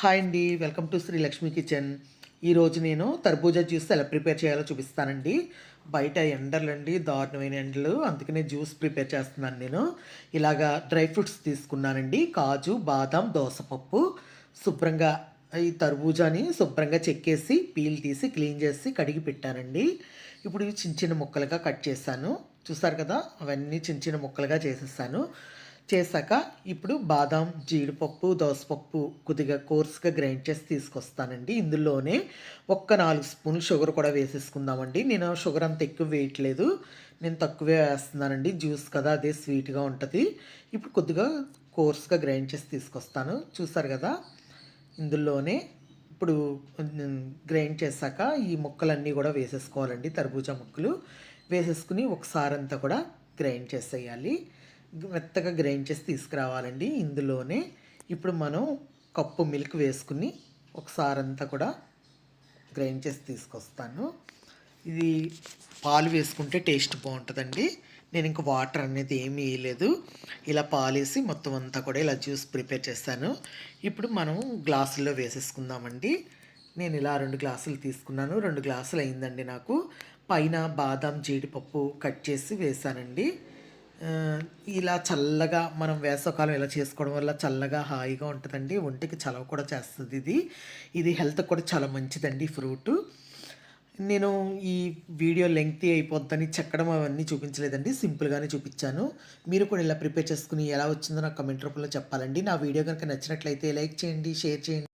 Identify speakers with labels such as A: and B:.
A: Hi అండి welcome to Sri Lakshmi kitchen. ఈరోజు నేను తర్బూజా జ్యూస్ ఎలా ప్రిపేర్ చేయాలో చూపిస్తానండి. బయట ఎండలండి దారుణమైన ఎండలు అందుకనే జ్యూస్ ప్రిపేర్ చేస్తున్నాను నేను. ఇలాగా డ్రై ఫ్రూట్స్ తీసుకున్నానండి కాజు బాదం దోసపప్పు. శుభ్రంగా ఈ తర్బూజాని శుభ్రంగా చెక్కేసి పీల్ తీసి క్లీన్ చేసి కడిగి పెట్టానండి. ఇప్పుడు చిన్న చిన్న ముక్కలుగా కట్ చేశాను. చూసారు కదా అవన్నీ చిన్న చిన్న ముక్కలుగా చేసేసాను. చేశాక ఇప్పుడు బాదం జీడిపప్పు దోసపప్పు కొద్దిగా కోర్స్గా గ్రైండ్ చేసి తీసుకొస్తానండి. ఇందులోనే ఒక్క నాలుగు స్పూన్లు షుగర్ కూడా వేసేసుకుందామండి. నేను షుగర్ అంత ఎక్కువ వేయట్లేదు. నేను తక్కువే వేస్తున్నానండి. జ్యూస్ కదా అదే స్వీట్గా ఉంటుంది. ఇప్పుడు కొద్దిగా కోర్స్గా గ్రైండ్ చేసి తీసుకొస్తాను. చూసారు కదా? ఇందులోనే ఇప్పుడు గ్రైండ్ చేశాక ఈ ముక్కలన్నీ కూడా వేసేసుకోవాలండి తర్బూజా ముక్కలు. వేసేసుకుని ఒకసారి అంతా కూడా గ్రైండ్ చేసేయాలి. మెత్తగా గ్రైండ్ చేసి తీసుకురావాలండి ఇందులోనే. ఇప్పుడు మనం కప్పు మిల్క్ వేసుకుని ఒకసారి అంతా కూడా గ్రైండ్ చేసి తీసుకొస్తాను. ఇది పాలు వేసుకుంటే టేస్ట్ బాగుంటుందండి. నేను ఇంక వాటర్ అనేది ఏమీ వేయలేదు. ఇలా పాలేసి మొత్తం అంతా కూడా ఇలా జ్యూస్ ప్రిపేర్ చేస్తాను. ఇప్పుడు మనం గ్లాసుల్లో వేసేసుకుందామండి. నేను ఇలా రెండు గ్లాసులు తీసుకున్నాను. రెండు గ్లాసులు అయిందండి నాకు. పైన బాదం జీడిపప్పు కట్ చేసి వేసానండి ఇలా చల్లగా మనం వేసవకాలం ఇలా చేసుకోవడం వల్ల చల్లగా హాయిగా ఉంటుందండి. ఒంటికి చలవ కూడా చేస్తుంది ఇది. ఇది హెల్త్ కూడా చాలా మంచిదండి ఫ్రూట్. నేను ఈ వీడియో లెంగ్త్ అయిపోద్దని చెక్కడం అవన్నీ చూపించలేదండి. సింపుల్గానే చూపించాను. మీరు కూడా ఇలా ప్రిపేర్ చేసుకుని ఎలా వచ్చిందో నాకు కమెంట్ రూపంలో చెప్పాలండి. నా వీడియో కనుక నచ్చినట్లయితే లైక్ చేయండి షేర్ చేయండి.